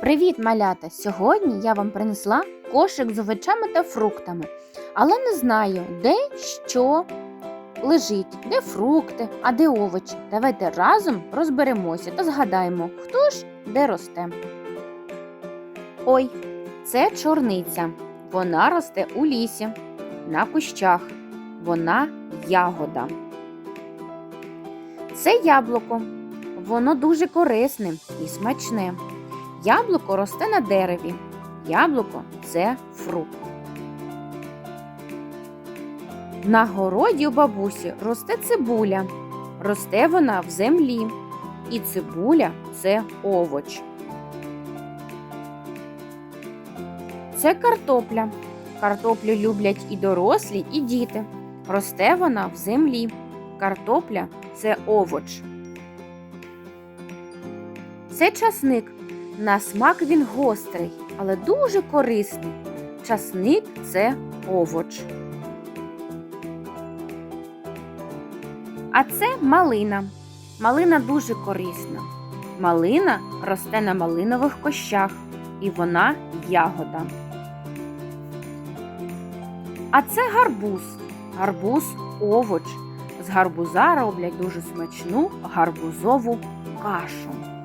Привіт, малята! Сьогодні я вам принесла кошик з овочами та фруктами, але не знаю, де що лежить, де фрукти, а де овочі. Давайте разом розберемося та згадаємо, хто ж де росте. Ой, це чорниця. Вона росте у лісі, на кущах. Вона ягода. Це яблуко. Воно дуже корисне і смачне. Яблуко росте на дереві. Яблуко це фрукт. На городі у бабусі росте цибуля. Росте вона в землі. І цибуля це овоч. Це картопля. Картоплю люблять і дорослі, і діти. Росте вона в землі. Картопля це овоч. Це часник. На смак він гострий, але дуже корисний. Часник це овоч. А це малина. Малина дуже корисна. Малина росте на малинових кощах, і вона ягода. А це гарбуз. Гарбуз овоч. З гарбуза роблять дуже смачну гарбузову кашу.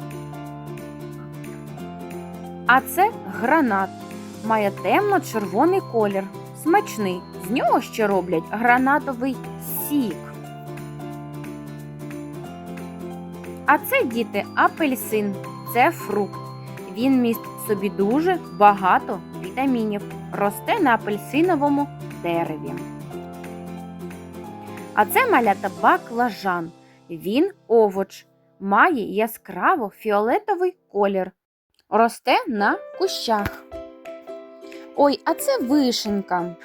А це гранат. Має темно-червоний колір. Смачний. З нього ще роблять гранатовий сік. А це діти апельсин. Це фрукт. Він містить собі дуже багато вітамінів. Росте на апельсиновому дереві. А це малята баклажан. Він овоч. Має яскраво фіолетовий колір росте на кущах. Ой, а це вишенька.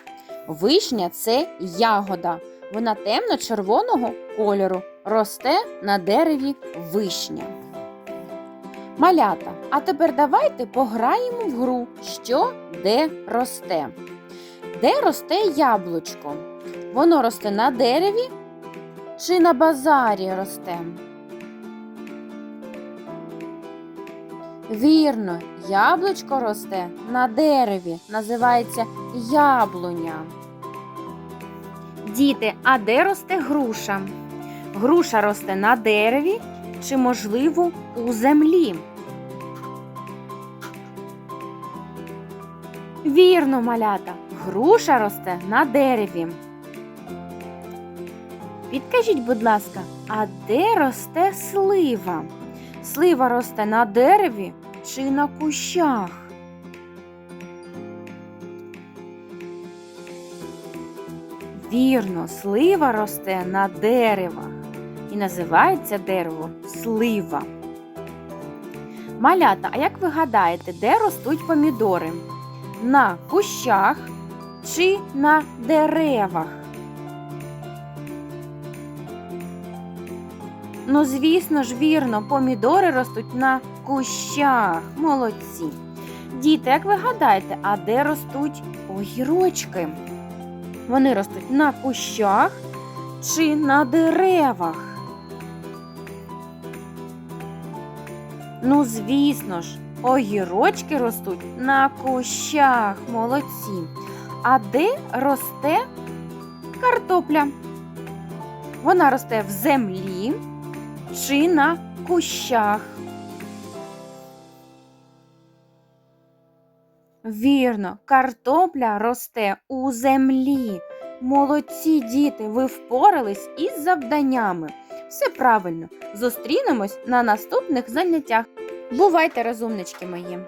Вишня це ягода. Вона темно-червоного кольору. Росте на дереві вишня. Малята, а тепер давайте пограємо в гру, що де росте. Де росте яблучко? Воно росте на дереві чи на базарі росте? Вірно, яблучко росте на дереві, називається яблуня. Діти, а де росте груша? Груша росте на дереві чи, можливо, у землі? Вірно, малята, груша росте на дереві. Підкажіть, будь ласка, а де росте слива? Слива росте на дереві чи на кущах? Вірно, слива росте на деревах і називається дерево слива. Малята, а як ви гадаєте, де ростуть помідори? На кущах чи на деревах? Ну, звісно ж, вірно, помідори ростуть на кущах. Молодці. Діти, як ви гадаєте, а де ростуть огірочки? Вони ростуть на кущах чи на деревах? Ну, звісно ж, огірочки ростуть на кущах. Молодці. А де росте картопля? Вона росте в землі чи на кущах. Вірно, картопля росте у землі. Молодці діти, ви впорались із завданнями. Все правильно. Зустрінемось на наступних заняттях. Бувайте, розумнички мої!